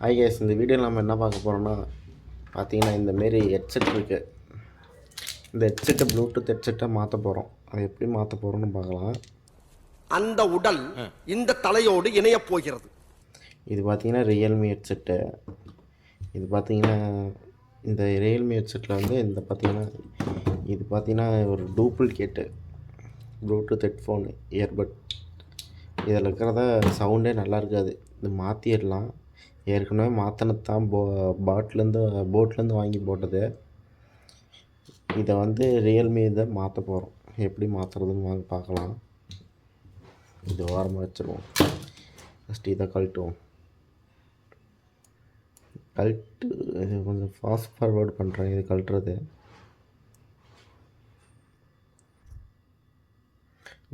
Hi guys இந்த video நம்ம என்ன பார்க்க போகிறோம்னா பார்த்தீங்கன்னா இந்தமாரி ஹெட்செட் இருக்குது இந்த ஹெட்செட்டை ப்ளூடூத் ஹெட்செட்டை மாற்ற போகிறோம் அதை எப்படி மாற்ற போகிறோம்னு பார்க்கலாம். அந்த உடல் இந்த தலையோடு இணையப் போகிறது. இது பார்த்தீங்கன்னா ரியல்மி ஹெட்செட்டு இது பார்த்தீங்கன்னா இந்த ரியல்மி ஹெட்செட்டில் வந்து இந்த பார்த்தீங்கன்னா இது பார்த்தீங்கன்னா ஒரு டூப்ளிகேட்டு ப்ளூடூத் ஹெட்ஃபோனு இயர்பட் இதில் இருக்கிறத சவுண்டே நல்லா இருக்காது. இது மாற்றிடலாம் ஏற்கனவே மாற்றினது தான் போ பாட்லேருந்து போட்லேருந்து வாங்கி போட்டது. இதை வந்து ரியல்மி இதை மாற்ற போகிறோம் எப்படி மாற்றுறதுன்னு வாங்க பார்க்கலாம். இது ஓரமாக வச்சுருவோம். ஃபஸ்ட்டு இதை கழட்டுவோம். கழட்டு இது கொஞ்சம் ஃபாஸ்ட் ஃபார்வேர்டு பண்ணுறேன் இது கழட்டுறது.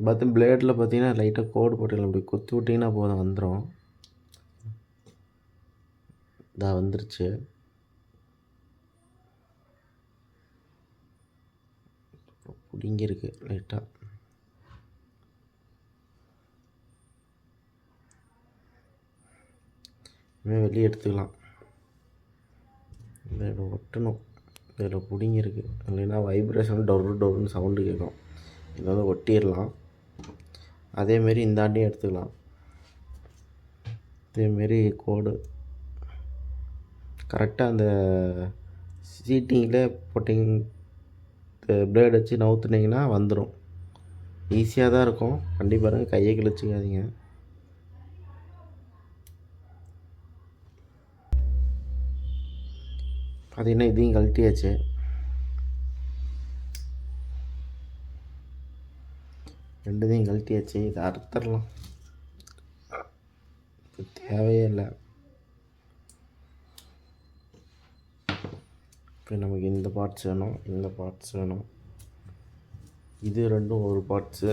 பார்த்து பிளேடில் பார்த்தீங்கன்னா லைட்டாக கோடு போட்டுக்கலாம். இப்படி குத்தி விட்டிங்கன்னா போதும் வந்துடும் இதாக வந்துருச்சு. பிடிங்கிருக்கு லைட்டாக இனிமேல் வெளியே எடுத்துக்கலாம். இதில் ஒட்டணும். இதில் பிடிங்கிருக்கு இல்லைன்னா வைப்ரேஷன் டொரு டொருன்னு சவுண்டு கேட்கும். இதை வந்து ஒட்டிடலாம். அதேமாரி இந்தாண்டியும் எடுத்துக்கலாம். இதேமாரி கோடு கரெக்டாக அந்த சீட்டிங்கில் போட்டிங் பிளேட் வச்சு நவுத்துனீங்கன்னா வந்துடும் ஈஸியாக தான் இருக்கும். கண்டிப்பாக பாருங்க கையை கிழிச்சிக்காதீங்க. பார்த்தீங்கன்னா இதையும் கழட்டியாச்சு. ரெண்டுதையும் கழட்டியாச்சு. இதை அறுத்துடலாம். தேவையே இல்லை. இப்போ நமக்கு இந்த பார்ட்ஸ் வேணும் இந்த பார்ட்ஸ் வேணும். இது ரெண்டும் ஒரு பார்ட்ஸு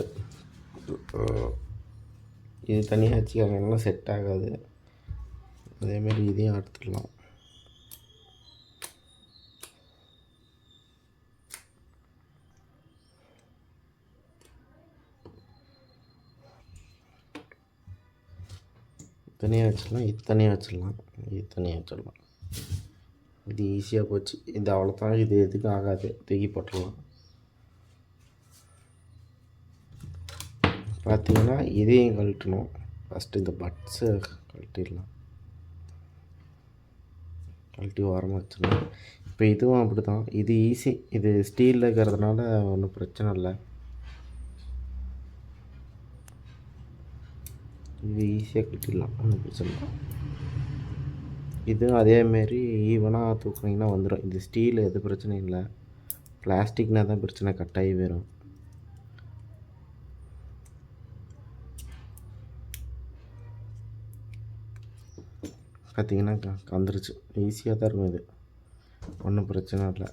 இது தனியாக வச்சுக்காங்கன்னா செட் ஆகாது. அதேமாரி இதையும் எடுத்துடலாம் தனியாக வச்சிடலாம் இது தனியாக வச்சிடலாம் இது தனியாக வச்சிடலாம். இது ஈஸியாக போச்சு இது அவ்வளோதான் இது எதுக்கும் ஆகாது தூக்கி போட்டுடலாம் பார்த்தீங்கன்னா இதையும் கழட்டணும் ஃபஸ்ட்டு இந்த பட்ஸை கழட்டிடலாம் கழட்டி ஓரமாக வச்சிடலாம் இப்போ இதுவும் அப்படி தான் இது ஈஸி இது ஸ்டீலில் இருக்கிறதுனால ஒன்றும் பிரச்சனை இல்லை இது ஈஸியாக கட்டிடலாம் ஒன்றும் பிரச்சனை இல்லை இதுவும் அதேமாரி ஈவனாக தூக்குனீங்கன்னா வந்துடும் இது ஸ்டீல் எது பிரச்சனையும் இல்லை. பிளாஸ்டிக்னால் தான் பிரச்சனை. கட்டாயி வரும் பார்த்தீங்கன்னா க- கந்துருச்சு. ஈஸியாக தான் இருக்கும் இது. ஒன்றும் பிரச்சனை இல்லை.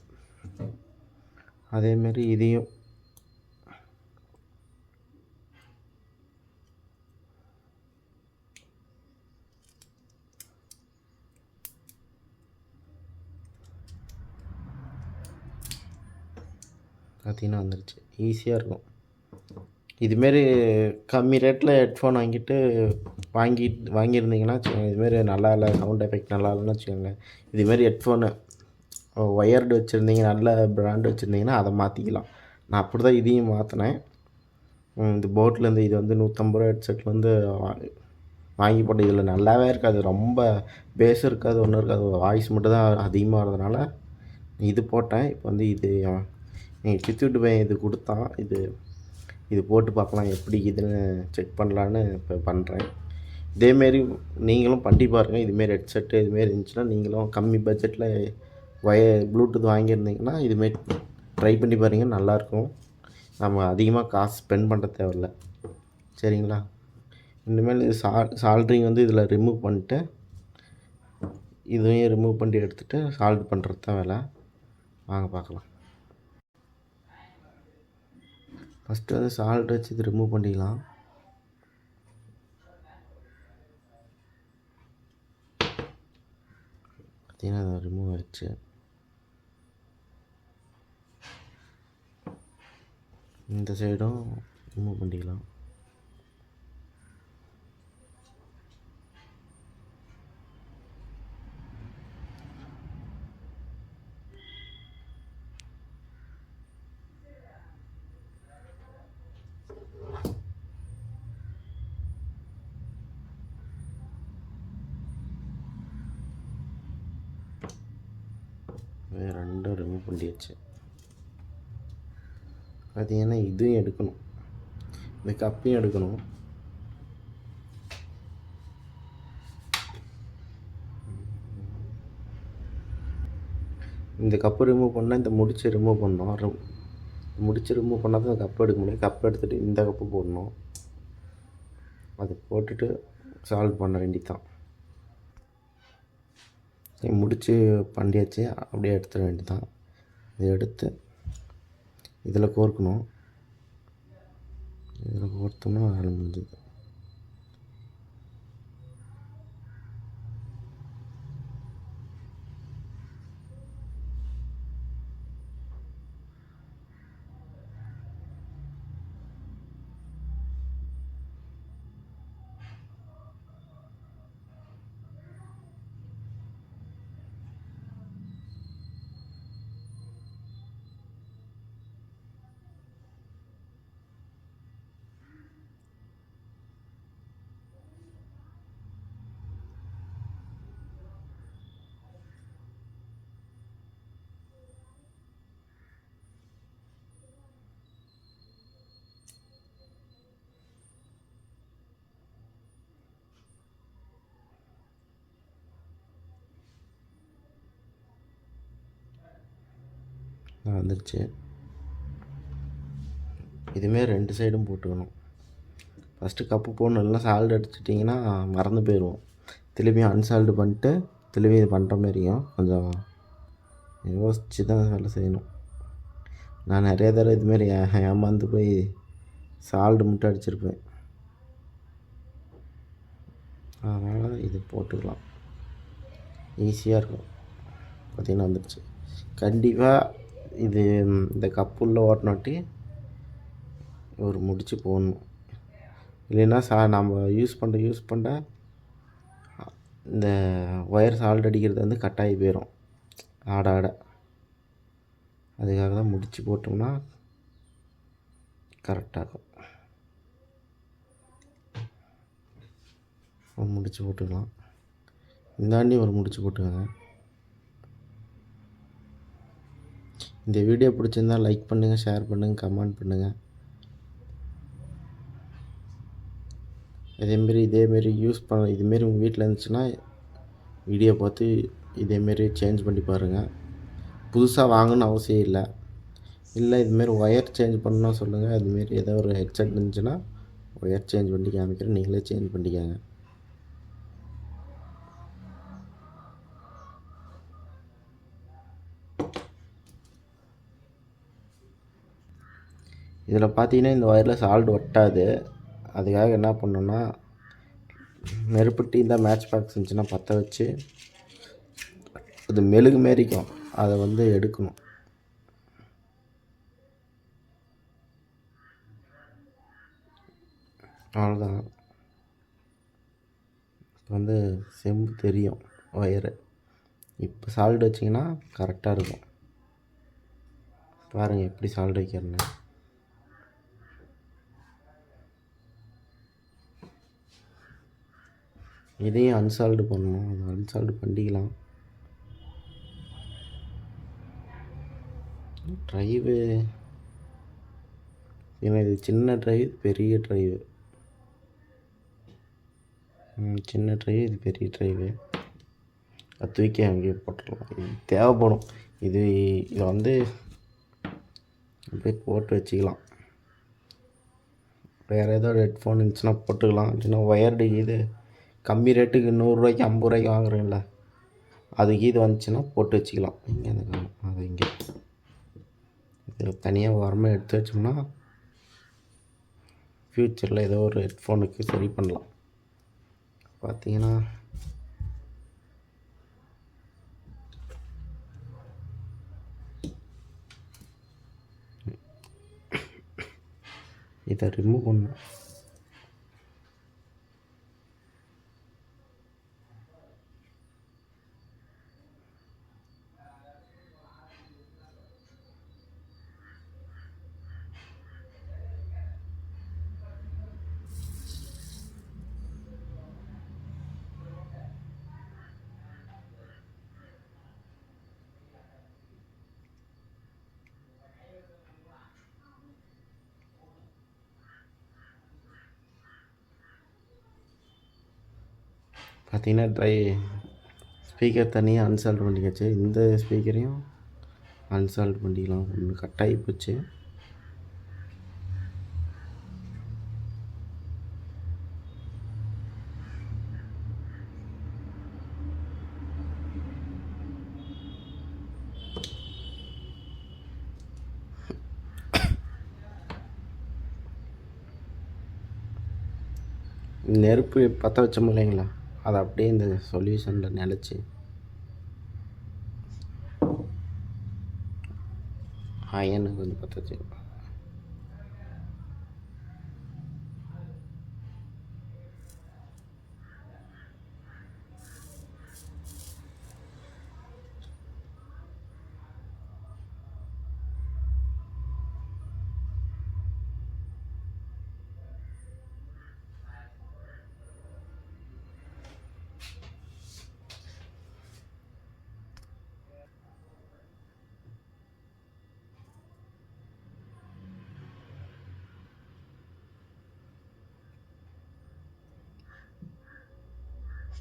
அதேமாரி இதையும் பார்த்தீங்கன்னா வந்துருச்சு. ஈஸியாக இருக்கும். இதுமாரி கம்மி ரேட்டில் ஹெட்ஃபோன் வாங்கிட்டு வாங்கி வாங்கியிருந்தீங்கன்னா வச்சுக்கோங்க. இதுமாரி நல்லா இல்லை சவுண்ட் எஃபெக்ட் நல்லா இல்லைன்னு வச்சுக்கோங்க. இதுமாரி ஹெட்ஃபோனு ஒயர்டு வச்சுருந்தீங்க நல்ல ப்ராண்டு வச்சுருந்தீங்கன்னா அதை மாற்றிக்கலாம் நான் அப்படி தான் இதையும் மாற்றினேன் இந்த போட்லேருந்து இது வந்து நூற்றம்பது ரூபா ஹெட்செட்லேருந்து வந்து வாங்கி போட்டு இதில் நல்லாவே இருக்காது. ரொம்ப பேஸ் இருக்காது ஒன்றும் இருக்காது. வாய்ஸ் மட்டும் தான் அதிகமாக வரதுனால இது போட்டேன். இப்போ வந்து இது எங்கள் சித்திட்டு பையன் இது கொடுத்தான் இது இது போட்டு பார்க்கலாம் எப்படி இதுன்னு செக் பண்ணலான்னு இப்போ பண்ணுறேன் இதேமாரி நீங்களும் பண்ணி பாருங்கள் இதுமாரி ஹெட்செட்டு இதுமாரி இருந்துச்சுன்னா நீங்களும் கம்மி பட்ஜெட்டில் ஒய ப்ளூடூத் வாங்கியிருந்தீங்கன்னா இதுமாரி ட்ரை பண்ணி பாருங்க. நல்லாயிருக்கும் நம்ம அதிகமாக காசு ஸ்பெண்ட் பண்ண தேவையில்ல. சரிங்களா? இனிமேல் இது சா சால்ட்ரிங் வந்து இதில் ரிமூவ் பண்ணிட்டு இதையும் ரிமூவ் பண்ணி எடுத்துகிட்டு சால்ட் பண்ணுறது தான் வேலை. வாங்க பார்க்கலாம். ஃபஸ்ட்டு வந்து சால்ட் வச்சு இது ரிமூவ் பண்ணிக்கலாம். பார்த்தீங்கன்னா அது ரிமூவ் ஆயிடுச்சு. இந்த சைடும் ரிமூவ் பண்ணிக்கலாம். ரெண்டும் ரிமூவ் பண்ணியாச்சு. பார்த்தீங்கன்னா இதுவும் எடுக்கணும். இந்த கப்பையும் எடுக்கணும். இந்த கப்பு ரிமூவ் பண்ணால் இந்த முடிச்சு ரிமூவ் பண்ணோம் முடிச்சு ரிமூவ் பண்ணால் தான் கப்பு எடுக்க முடியும். கப்பு எடுத்துகிட்டு இந்த கப்பு போடணும். அது போட்டுட்டு சால்வ் பண்ண வேண்டியதுதான். முடித்து பண்ணியாச்சு அப்படியே எடுத்துட வேண்டியதுதான். இதை எடுத்து இதில் கோர்க்கணும். இதில் கோர்த்தோம்னா வேலை முடிஞ்சது. வந்துருச்சு. இதுமாரி ரெண்டு சைடும் போட்டுக்கணும். ஃபஸ்ட்டு கப்பு போடணும் நல்லா சால்ட் அடிச்சிட்டிங்கன்னா மறந்து போயிடுவோம். திரும்பியும் அன்சால்டு பண்ணிட்டு திரும்பி இது பண்ணுற மாதிரியும் கொஞ்சம் யோசித்து தான் வேலை செய்யணும். நான் நிறைய தடவை இதுமாரி ஏமாந்து போய் சால்டு மட்டும் அடிச்சிருப்பேன். அதனால் இது போட்டுக்கலாம். ஈஸியாக இருக்கும். பார்த்திங்கன்னா வந்துடுச்சு கண்டிப்பாக இது இந்த கப்புள்ள ஓட்டினாட்டி ஒரு முடிச்சு போடணும். இல்லைன்னா சா நம்ம யூஸ் பண்ண யூஸ் பண்ண இந்த ஒயர் சால்ட் அடிக்கிறது வந்து கட்டாயி போயிடும் ஆட ஆட. அதுக்காக தான் முடிச்சு போட்டோம்னா கரெக்டாக இருக்கும். முடித்து முடிச்சு போட்டுக்கலாம். இந்தாண்டி ஒரு முடிச்சு போட்டுக்கோங்க. இந்த வீடியோ பிடிச்சிருந்தா லைக் பண்ணுங்கள் ஷேர் பண்ணுங்கள் கமெண்ட் பண்ணுங்கள் இதேமாரி இதேமாரி யூஸ் பண்ண இதுமாரி உங்கள் வீட்டில் இருந்துச்சுன்னா வீடியோ பார்த்து இதேமாரி சேஞ்ச் பண்ணி பாருங்கள் புதுசாக வாங்கணும்னு அவசியம் இல்லை. இல்லை இதுமாரி ஒயர் சேஞ்ச் பண்ணணும் சொல்லுங்கள் அதுமாரி ஏதோ ஒரு ஹெட்செட் இருந்துச்சுன்னா ஒயர் சேஞ்ச் பண்ணி காமிக்கிறேன். நீங்களே சேஞ்ச் பண்ணிக்காங்க. இதில் பார்த்தீங்கன்னா இந்த ஒயரில் சால்ட் ஒட்டாது. அதுக்காக என்ன பண்ணணும்னா நெருப்பட்டி இந்த மேட்ச் பாக்ஸ் இருந்துச்சுன்னா பற்ற வச்சு அது மெழுகு மாரிக்கும். அதை வந்து எடுக்கணும். அவ்வளோதான் இப்போ வந்து செம்பு தெரியும் ஒயரு. இப்போ சால்ட் வச்சிங்கன்னா கரெக்டாக இருக்கும். பாருங்கள் எப்படி சால்ட் வைக்கிறேன்னு. இதையும் அன்சால்வ்டு பண்ணணும். அது அன்சால்வ்டு பண்ணிக்கலாம். ட்ரைவு ஏன்னா இது சின்ன ட்ரைவ் பெரிய ட்ரைவு சின்ன ட்ரைவ் இது பெரிய ட்ரைவு அது தூக்கி அங்கேயே போட்டுடலாம். இது தேவைப்படும். இது இதை வந்து அப்படியே போட்டு வச்சுக்கலாம். வேறு ஏதோ ஒரு ஹெட்ஃபோன் இருந்துச்சுன்னா போட்டுக்கலாம். இல்லைன்னா ஒயர்டு இது கம்மி ரேட்டுக்கு நூறுரூவாய்க்கு ஐம்பது ரூபாய்க்கு வாங்குறீங்களா? அதுக்கு இது வந்துச்சுன்னா போட்டு வச்சுக்கலாம். இங்கே அந்த காணும் அது இங்கே. இது தனியாக உரமாக எடுத்து வச்சோம்னா ஃப்யூச்சரில் ஏதோ ஒரு ஹெட்ஃபோனுக்கு சரி பண்ணலாம். பார்த்தீங்கன்னா இதை ரிமூவ் பண்ணணும் பார்த்தீங்கன்னா ட்ரை ஸ்பீக்கர் தனியாக அன்சால்ட் பண்ணிக்காச்சு இந்த ஸ்பீக்கரையும் அன்சால்ட் பண்ணிக்கலாம். ஒன்று கட்டாகி போச்சு. நெருப்பு பற்ற வச்சோம் இல்லைங்களா அதை அப்படியே இந்த சொல்யூஷனில் நிலச்சி. அயனுக்கு கொஞ்சம் பற்ற வச்சு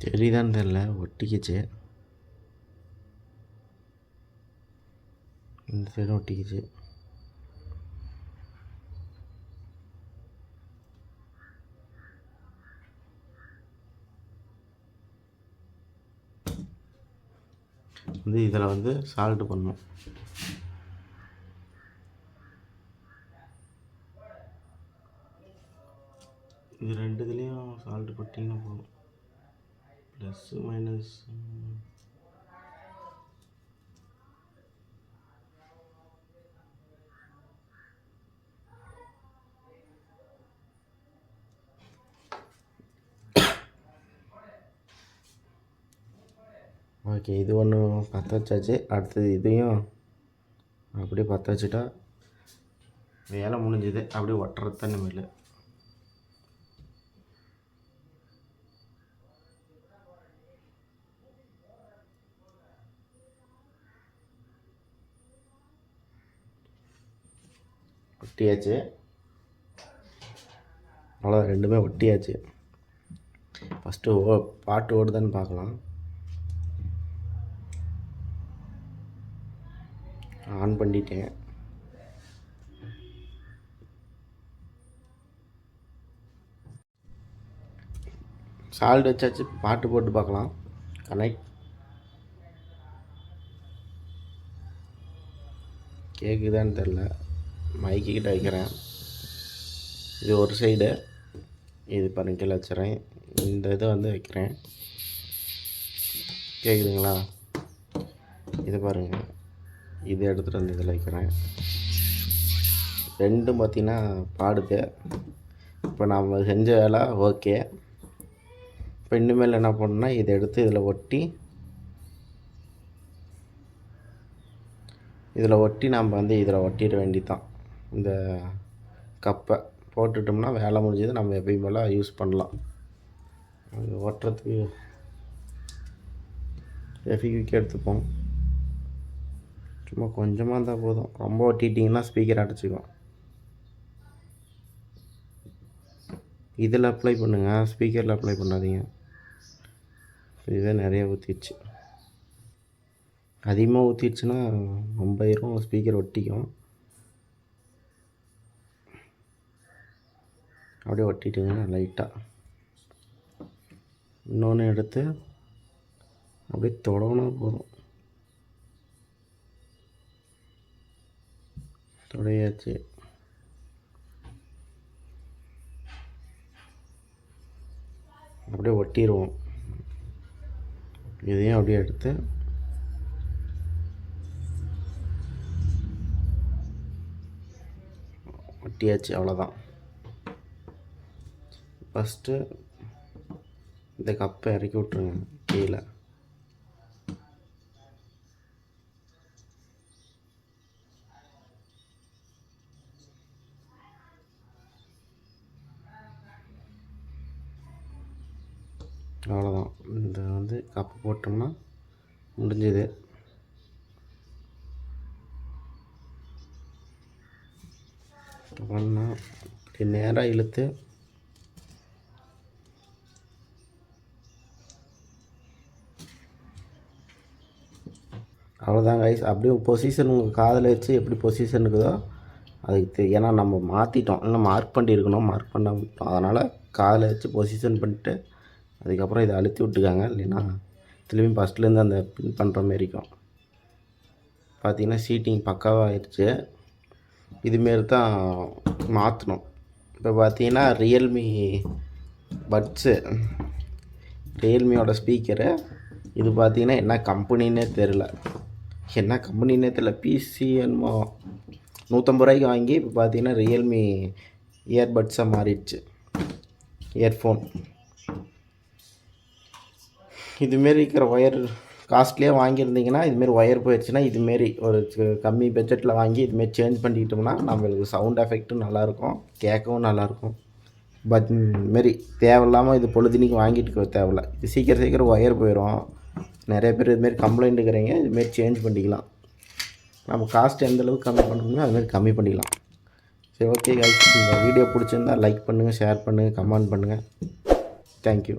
தெரியுதான்னு தெரில ஒட்டிக்கிச்சு. இந்த சைடு ஒட்டிக்கிச்சு. வந்து இதில் வந்து சால்ட்டு பண்ணும் இது ரெண்டு இதுலேயும் சால்ட்டு போட்டிங்கன்னா போதும். ப்ளஸ்ஸு மைனஸ் ஓகே இது ஒன்று பற்ற வச்சாச்சு. அடுத்தது இதையும் அப்படியே பற்ற வச்சுட்டா வேலை முடிஞ்சுது. அப்படியே ஒட்டுறது தான் இல்லை ஒட்டியாச்சு. அவ்வளோ ரெண்டுமே ஒட்டியாச்சு. ஃபஸ்ட்டு ஓ பாட்டு ஓடுதான்னு பார்க்கலாம். ஆன் பண்ணிட்டேன். சால்ட் வச்சாச்சு பாட்டு போட்டு பார்க்கலாம். கனெக்ட். கேட்குதான்னு தெரில மைக்கு கிட்ட வைக்கிறேன் இது ஒரு சைடு இது பாருங்க கீழே வச்சுறேன் இந்த இதை வந்து வைக்கிறேன். கேட்குதுங்களா இது பாருங்கள் இது எடுத்துகிட்டு வந்து இதில் வைக்கிறேன். ரெண்டும் பார்த்திங்கன்னா பாடுது. இப்போ நம்ம செஞ்ச வேலை ஓகே. இப்போ இனிமேல் என்ன பண்ணணும்னா இதை எடுத்து இதில் ஒட்டி இதில் ஒட்டி நம்ம வந்து இதில் ஒட்டிட வேண்டியதான் இந்த கப்பை போட்டுட்டோம்னா வேலை முடிஞ்சது நம்ம எப்பயும் போல் யூஸ் பண்ணலாம். அது ஒட்டுறதுக்கு எஃபிக்விக் எடுத்துப்போம். சும்மா கொஞ்சமாக இருந்தால் போதும். ரொம்ப ஒட்டிட்டிங்கன்னா ஸ்பீக்கர் அடைச்சிக்கும். இதில் அப்ளை பண்ணுங்கள் ஸ்பீக்கரில் அப்ளை பண்ணாதீங்க. இதுவே நிறைய ஊற்றிடுச்சு அதிகமாக ஊற்றிடுச்சுன்னா ரொம்பாயிரும் ஸ்பீக்கர் ஒட்டிக்கும். அப்படியே ஒட்டிட்டீங்கன்னா லைட்டாக இன்னொன்று எடுத்து அப்படியே தொடங்கினா போதும். தொடையாச்சு. அப்படியே ஒட்டிடுவோம் இதையும் அப்படியே எடுத்து ஒட்டியாச்சு அவ்வளோதான் ஃபஸ்ட்டு இந்த கப்பை இறக்கி விட்ருங்க கீழே. அவ்வளோதான் இந்த வந்து கப்பு போட்டோம்னா முடிஞ்சது. பண்ணால் இப்படி நேராக இழுத்து அவ்வளோதான் கைஸ் அப்படியே பொசிஷன் உங்கள் காதில் வச்சு எப்படி பொசிஷன் இருக்குதோ அதுக்கு ஏன்னா நம்ம மாற்றிட்டோம் இன்னும் மார்க் பண்ணியிருக்கணும் மார்க் பண்ண அதனால் காதில் வச்சு பொசிஷன் பண்ணிட்டு அதுக்கப்புறம் இதை அழுத்தி விட்டுக்காங்க இல்லைன்னா திரும்பி ஃபஸ்ட்லேருந்து அந்த பின் பண்ணுற மாரி இருக்கும். பார்த்தீங்கன்னா சீட்டிங் பக்காவாக ஆயிடுச்சு இதுமாரி தான் மாற்றணும் இப்போ பார்த்தீங்கன்னா ரியல்மி பட்ஸு ரியல்மியோட ஸ்பீக்கரு இது பார்த்தீங்கன்னா என்ன கம்பெனின்னே தெரில என்ன கம்பெனின்னே தெரில பிசி என்னமோ நூற்றம்பது ரூபாய்க்கு வாங்கி இப்போ பார்த்தீங்கன்னா ரியல்மி இயர்பட்ஸாக மாறிடுச்சு. இயர்ஃபோன் இதுமாரி இருக்கிற ஒயர் காஸ்ட்லியாக வாங்கியிருந்தீங்கன்னா இதுமாரி ஒயர் போயிடுச்சுன்னா இதுமாரி ஒரு கம்மி பட்ஜெட்டில் வாங்கி இதுமாரி சேஞ்ச் பண்ணிக்கிட்டோம்னா நம்மளுக்கு சவுண்ட் எஃபெக்ட்டும் நல்லாயிருக்கும் கேட்கவும் நல்லாயிருக்கும். பட் மாரி தேவையில்லாமல் இது பொழுதுனிக்கு வாங்கிட்டு இருக்க தேவையில்ல. இது சீக்கிரம் சீக்கிரம் ஒயர் போயிடும் நிறைய பேர் இதுமாரி கம்ப்ளைண்ட் இருக்கிறீங்க இதுமாரி சேஞ்ச் பண்ணிக்கலாம். நம்ம காஸ்ட் எந்த அளவுக்கு கம்மி பண்ணணுமோ அதுமாரி கம்மி பண்ணிக்கலாம். சரி ஓகே கைஸ் இந்த வீடியோ பிடிச்சிருந்தா லைக் பண்ணுங்கள் ஷேர் பண்ணுங்கள் கமெண்ட் பண்ணுங்கள் தேங்க்யூ